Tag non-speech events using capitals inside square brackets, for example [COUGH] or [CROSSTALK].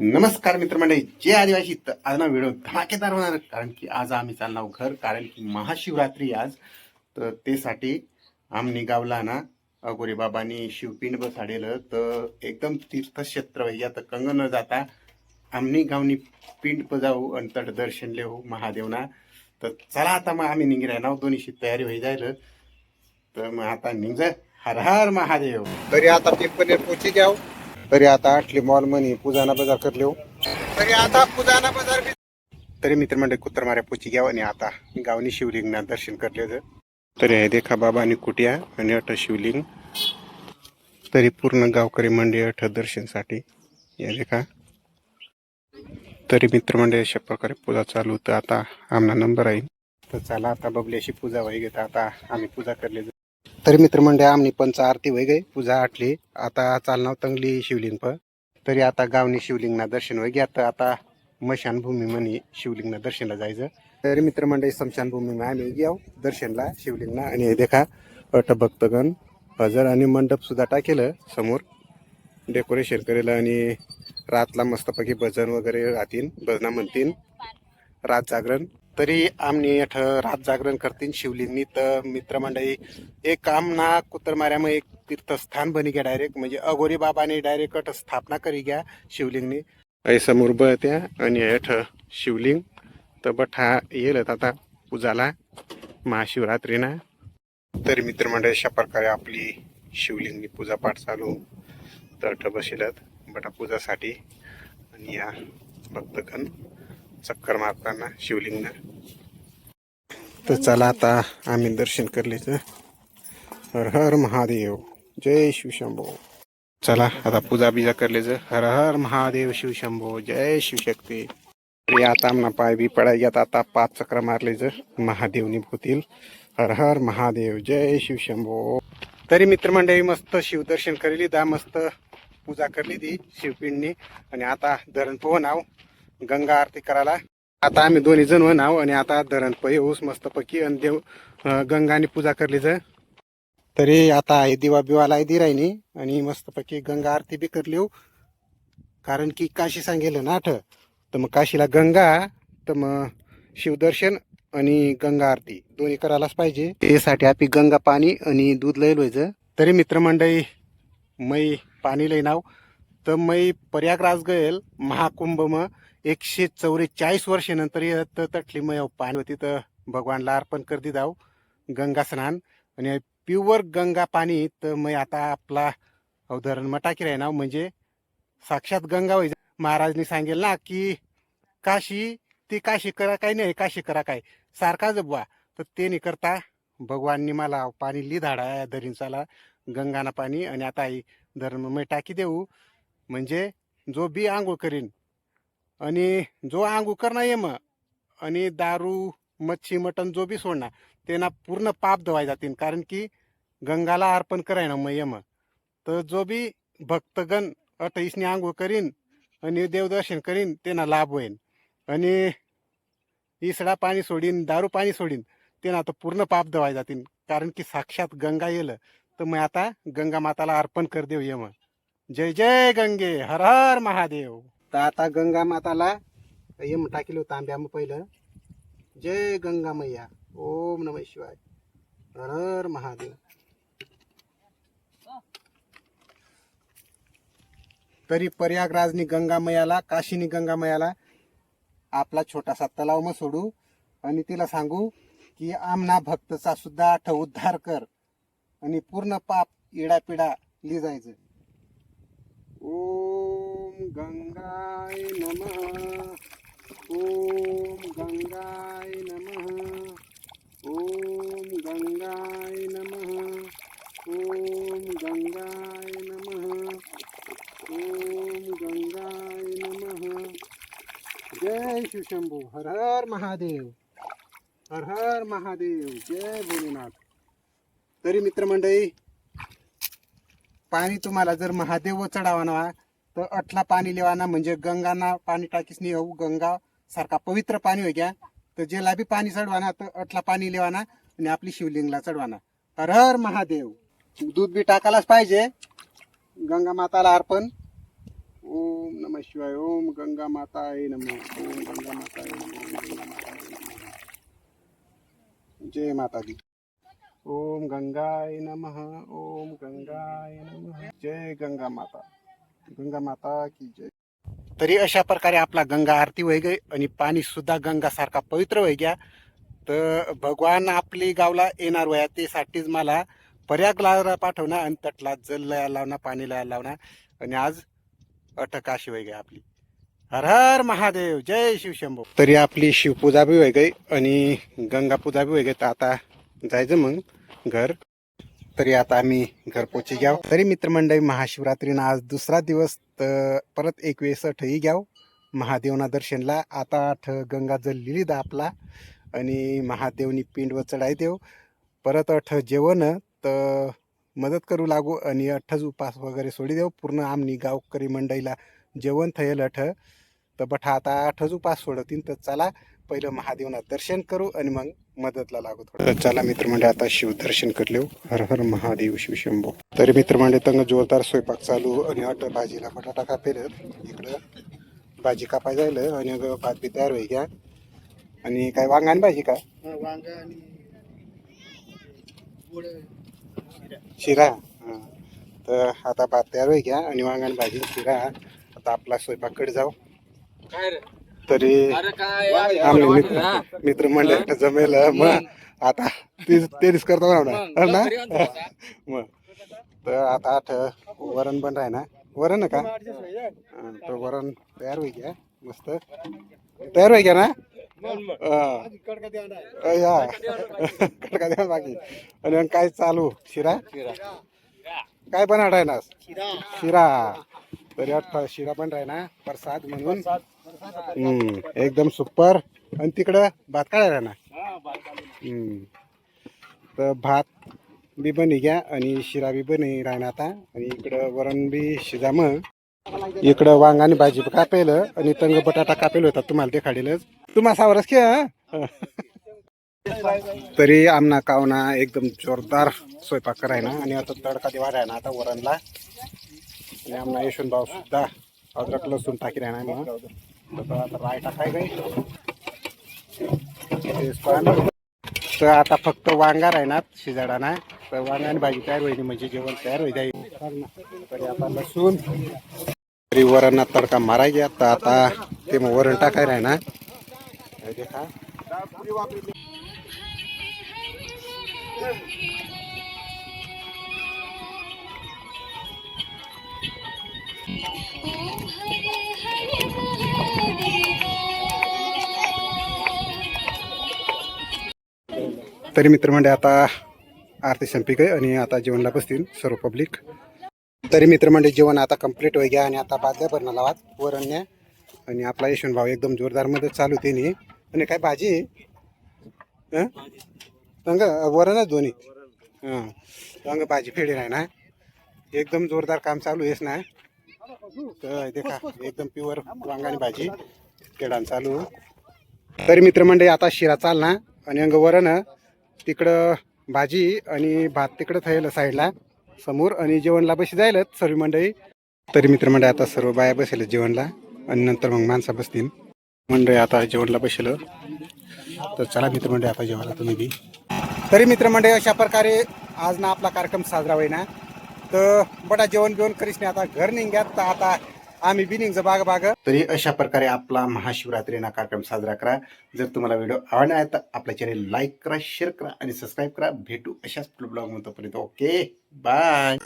नमस्कार मित्रमंडळी. जे आदिवासी. तर आज ना व्हिडिओ धमाकेदार होणार कारण की आज आम्ही चालणार घर. कारण की महाशिवरात्री आज. तर तेसाठी आम्ही गावला ना अगोरे बाबांनी शिवपिंड बसाडेलं. तर एकदम तीर्थक्षेत्र वैया तर कंग न जाता आम्ही गावनी पिंड जाऊ आणि तट दर्शन लेऊ महादेवना. तर चला आता मग आम्ही निघराय ना दोन्हीशी तयारी व्हाय जायला. तर मग आता निघ हर हर महादेव. तरी आता पिंपणे पोची जाऊ तरी आता आठली मॉल मनी पूजाना बाजार करलो तरी आता पूजाना बाजार तरी मित्र मंडळी कुत्र माऱ्या पोची घ्यावं आणि आता गावनी शिवलिंगना दर्शन करले होते. तरी हे देखा बाबा आणि कुटिया आणि अठ शिवलिंग. तरी पूर्ण गावकरी मंडळी अठ दर्शनसाठी. या देखा. तरी मित्रमंडळी अशा प्रकारे पूजा चालू होतं. आता आमना नंबर आहे. तर चला आता बबल्याशी पूजा वही घेता. आता आम्ही पूजा करले तरी मित्रमंडळ आम्ही पंच आरती वय गई पूजा आटली. आता चालणार तंगली शिवलिंग प. तरी आता गावनी शिवलिंगना दर्शन वय आता तर आता मशानभूमी म्हणे शिवलिंगना दर्शनला जायचं. तरी मित्रमंडळी स्मशानभूमी आम्ही घेऊ दर्शनला शिवलिंगना. आणि देखा अट भक्तगण हजर आणि मंडप सुद्धा टाकेलं समोर. डेकोरेशन करेल आणि रातला मस्तपैकी भजन वगैरे राहतील भजना म्हणतील रात जागरण. तरी आम्ही अठ रात जागरण करतील शिवलिंगनी. तर मित्रमंडळी एक आमना कुत्रमाऱ्यामध्ये एक तीर्थस्थान बनी घ्या डायरेक्ट म्हणजे अघोरी बाबाने डायरेक्ट स्थापना करी घ्या शिवलिंगनी. ऐ समोर त्या आणि अठ शिवलिंग. तर बट हा येईल आता पूजाला महाशिवरात्रीना. तरी मित्रमंडळी अशा प्रकारे आपली शिवलिंगनी पूजापाठ चालू. तर अठ बसेलत बटा पूजासाठी. आणि या भक्तगण चक्कर मारताना शिवलिंगना. तर चला आता आम्ही दर्शन करलेचं. हर हर महादेव. जय शिवशंभो चला आता पूजा बिजा करलेचं. हर हर महादेव शिवशंभो जय शिवशक्ती तरी आता आमना पाय बी पडाय आता पाच चक्र मारलेचं. महादेवनी भोवतील हर हर महादेव. जय शिवशंभो तरी मित्रमंडळी मस्त शिवदर्शन करेली. दा मस्त पूजा करली ती शिवपिंडनी. आणि आता धरण पोहन आहो. गंगा आरती करायला. आता आम्ही दोन्ही जण नाव आणि आता धरण प येऊस मस्त पकी आणि देव गंगाने पूजा करली जर तरी आता आहे दिवा बिवाला दी राहिनी आणि मस्तपैकी गंगा आरती बी करली हो. कारण की काशी सांगेल ना आठ तर मग काशीला गंगा तर मग शिवदर्शन आणि गंगा आरती दोन्ही करायलाच पाहिजे. त्यासाठी आपली गंगा पाणी आणि दूध लय व्हायचं तरी मित्रमंडळी मै पाणी लय नाव. तर मै प्रयागराज गયેલ महाकुंभ मग एकशे चौवेचाळीस वर्षानंतर येत तटली पाणी होती तर भगवानला अर्पण कर जाऊ गंगा स्नान. आणि प्युअर गंगा पाणी तर मग आता आपला अवधारण मटाकी राहणार म्हणजे साक्षात गंगा वैज महाराजनी सांगेल ना की काशी ती काशी करा काय नाही काशी करा काय? सारखा जबवा तर ते नाही करता भगवाननी मला पाणी ली धाडा या धरींचाला गंगाना पाणी. आणि आता आई धरण मग टाकी देऊ. म्हणजे जो बी आंघोळ करीन आणि जो आंघोळ करणार ये मग आणि दारू मच्छी मटण जो बी सोडणार त्यांना पूर्ण पाप धवाय जातील. कारण की गंगाला अर्पण कराय ना मग ये मग तर जो बी भक्तगण अठईसने आंघोळ करीन आणि देवदर्शन करीन त्यांना लाभ होईन. आणि इसडा पाणी सोडीन दारू पाणी सोडीन त्यांना आता पूर्ण पाप धवाय जातील. कारण की साक्षात गंगा येलं तर मग आता गंगा माताला अर्पण कर देऊ ये मग जय जय गंगे हर हर महादेव. तर आता गंगा माताला यम टाकील होतं आंब्या मग पहिलं. जय गंगा मैया. ओम नम शिवाय. हर हर महादेव. तरी प्रयागराजनी गंगामयाला काशीनी गंगामयाला आपला छोटासा तलाव मग सोडू. आणि तिला सांगू की आमना भक्तचा सुद्धा आठ उद्धार कर. आणि पूर्ण पाप इडापिडा लिजायचं ओ गंगाय नमः। ओम गंगाय नमः। ओम गंगाय नमः। ओम गंगाय नमः। ओम गंगाय नमः। जय शिवशंभू हर हर महादेव। हर हर महादेव। जय भोलेनाथ। तरी मित्रमंडळी पाणी तुम्हाला जर महादेव चढावाना तर अठला पाणी लिवाना म्हणजे गंगाना पाणी टाकीस नाही येऊ गंगा सारखा पवित्र पाणी होय घ्या तर जेला बी पाणी चढवाना तर अठला पाणी लिवाना आणि आपली शिवलिंगला चढवाना. हर हर महादेव दूध बी टाकायलाच पाहिजे. गंगा माताला अर्पण. ओम नम शिवाय ओम गंगा माता आहे नम ओम गंगा माता गंगा माता जय माता दी ओम गंगाय नमः ओम गंगाय नमः. जय गंगा माता. गंगा माता की जय. तरी अशा प्रकारे आपला गंगा आरती व्हाय गई आणि पाणी सुद्धा गंगा सारखा पवित्र व्हाय गया. तर भगवान आपली गावला येणार वया तेसाठीच मला पर्यागला पाठवणार आणि तटला जल लया लावणार पाणी लया लावणार. आणि आज अटकाशी होई गई आपली. हर हर महादेव जय शिवशंभो तरी आपली शिवपूजा बी होई गई आणि गंगा पूजा बी होई गई. तर आता जायचं मग घर. तरी आता आम्ही घरपोची घ्याव. तरी मित्रमंडळी महाशिवरात्रीनं आज दुसरा दिवस तर परत एक वेळेस ठही घ्याव. महादेवना दर्शनला. आता आठ गंगा जल दा आपला आणि महादेवनी पिंडवर चढाई देव. परत अठ जेवण तर मदत करू लागू आणि अठ्ठच उपास वगैरे सोडी देऊ पूर्ण आमनी गावकरी मंडईला जेवण थयेल अठ तर बठा आता आठच उपास सोडवतीन तर चला पहिलं महादेवना दर्शन करू आणि मग मदतला लागू थोडं. तर चला मित्रमंडळ आता शिवदर्शन करले हर हर महादेव शिवशंभो तरी मित्रमंडळ तंग जोरदार स्वयंपाक चालू आणि अट भाजीला बटाटा कापेल. इकडं भाजी कापाय जायला आणि अगं भात बी तयार होई घ्या. आणि काय वांगान भाजी का? शिरा. हा. तर आता भात तयार होई घ्या आणि वांगान भाजी शिरा. आता आपला स्वयंपाकडे जाऊ. तरी काय? आमले मित्र मित्रमंडळ जमेल. मग आता ते तेच करतो म्हणा ना? [LAUGHS] मग. तर आता आठ वरण पण राही ना वरण आहे का? तर वरण तयार होई घ्या मस्त. तयार होई घ्या ना? या. कडका द्या बाकी. आणि काय चालू? शिरा? काय बनवणार आहे ना शिरा. तरी अठ्ठा शिरा पण राही ना प्रसाद म्हणून. हम्म एकदम सुपर. आणि तिकडं भात काढायला ना हम्म. तर भात बी बनी घ्या आणि शिरा बी बनी राहणार आता. आणि इकडं वरण बी शिजा मग इकडं वांग आणि भाजी कापेल आणि तंग बटाटा कापेल होता तुम्हाला ते खाडीलच तुम्हा सावरच घ्या तरी आमना कावना एकदम जोरदार स्वयंपाक करायना. आणि आता तडका देवा राहणार आता वरणला. आणि आमना यशवंत भाऊ सुद्धा अद्रक लसूण टाकी राहणार मग आता राय टाकाय तर आता फक्त वांगा राहणार शिजाडा ना तर वांगा आणि भाजी तयार होईल म्हणजे जेवण तयार होईल. तरी आता लसूण. तरी वरणात तडका मारायचे आता तर आता ते मग वरण टाकाय राहणार. देखा. तरी मित्रमंडळी आता आरती संपिक आहे आणि आता जेवणला बसतील सर्व पब्लिक तरी मित्रमंडळी जेवण आता कंप्लीट होई आणि आता बादल्या भरणा लावात वरण्या. आणि आपला यशवंत भाऊ एकदम जोरदारमध्ये चालू त्यांनी आणि काय भाजी हं? अंग वरणच दोन्ही. हां. अंग भाजी फेडी नाही ना. एकदम जोरदार काम चालू आहेस ना. तर देखा एकदम प्युअर वांगाणी भाजी. केडान चालू. तरी मित्रमंडळी आता शिरा चाल ना आणि अंग वरण तिकडं भाजी आणि भात तिकडं थयलं साईडला. समोर आणि जेवणला बशी जायलच सर्व मंडळी. तरी मित्रमंडळी आता सर्व बाया बसेल जेवणला आणि नंतर मग माणसं बसतील. मंडळी आता जेवणला बसेल. तर चला मित्रमंडळी आता जेवायला तुम्ही बी. तरी मित्रमंडळी अशा प्रकारे आज ना आपला कार्यक्रम साजरा होईना. तर बडा जेवण बिवण करीस नाही आता घर निघ्यात तर आता आम्ही बी बाग बाग. तरी अशा प्रकारे आपला महाशिवरात्रीना कार्यक्रम साजरा करा. जर तुम्हाला व्हिडिओ आवडला आहे तर आपल्या चॅनेल लाईक करा शेअर करा आणि सबस्क्राईब करा. भेटू अशाच ब्लॉग म्हणतो ओके बाय